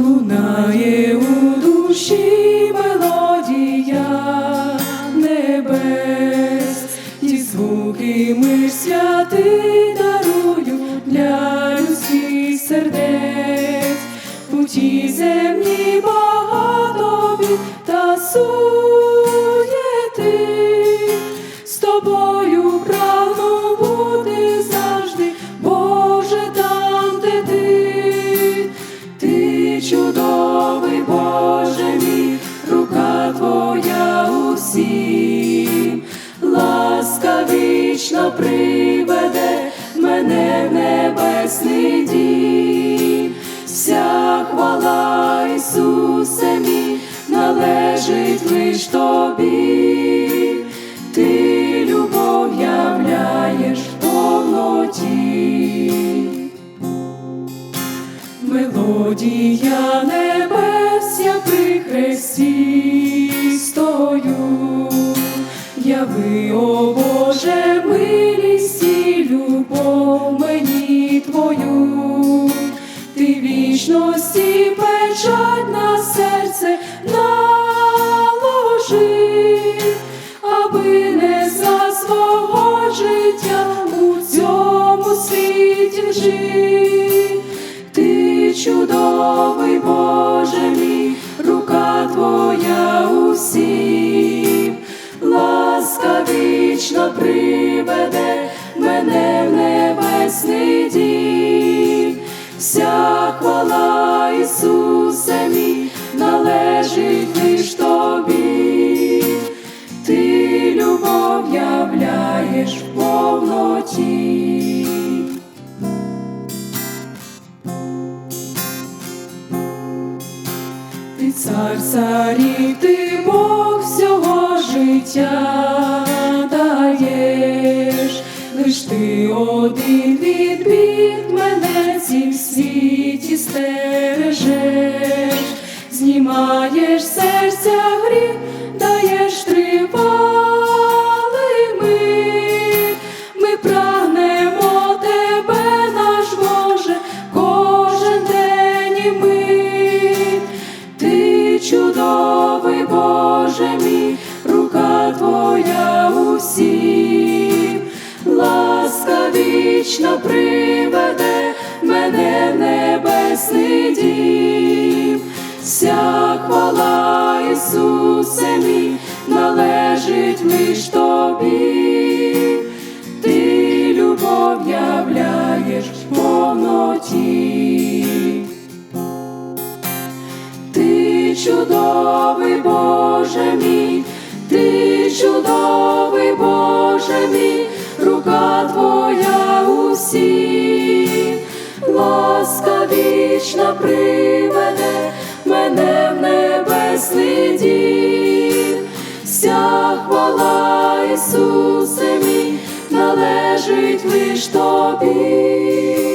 Лунає у душі мелодія небес, ті звуки ми святий дарую для людських сердець, у тій землі багато та суєти, з тобою вічно приведе мене в небесний дім, вся хвала Ісусе мій належить лиш тобі, ти любов являєш повноті. Мелодія небес, я при хресті Боже мій, рука твоя усім, ласка вічно приведе мене в небесний дім, вся хвала Ісусе мій належить лиш тобі, ти любов являєш в повноті. Цар царів, ти Бог всього життя даєш, лиш ти один від бід мене цім світі стережеш, знімаєш Боже мій, рука твоя усім, ласка вічно приведе мене в небесний дім, вся хвала Ісусе мій належить лиш тобі, ти любов являєш в повноті. Боже мій, ти чудовий, Боже мій, рука твоя усім, ласка вічна приведе мене в небесний дім, вся хвала Ісусе мій належить лиш тобі.